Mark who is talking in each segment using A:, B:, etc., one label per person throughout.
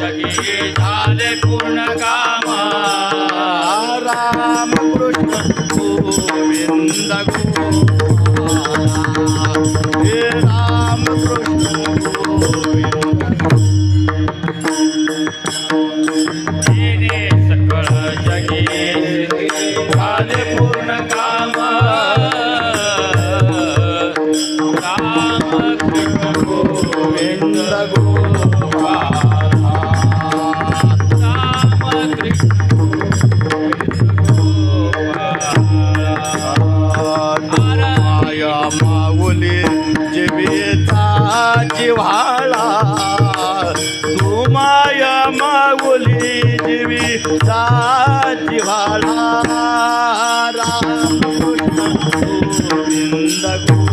A: जगी झाले पूर्ण कामा. राम कृष्ण गोविंद
B: गो. जीवेचा जिव्हाळा तू माया मागुली जीवीचा जिव्हाळा. Ram Govind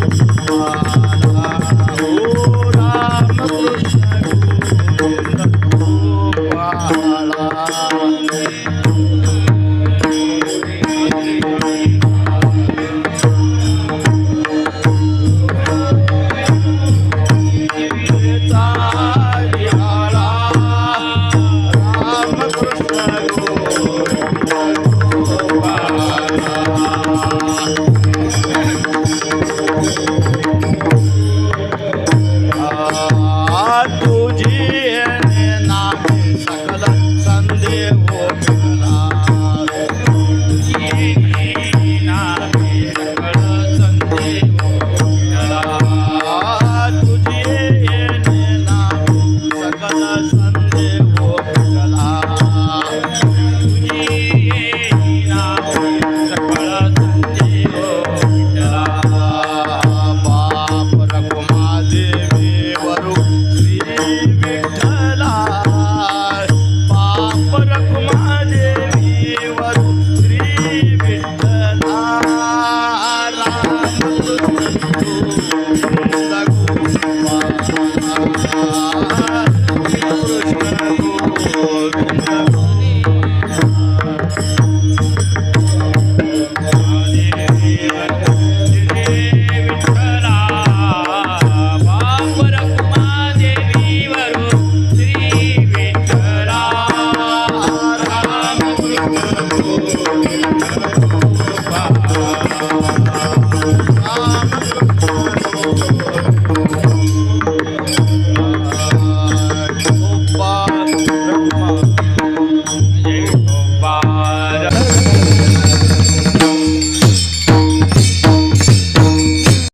B: Thank you.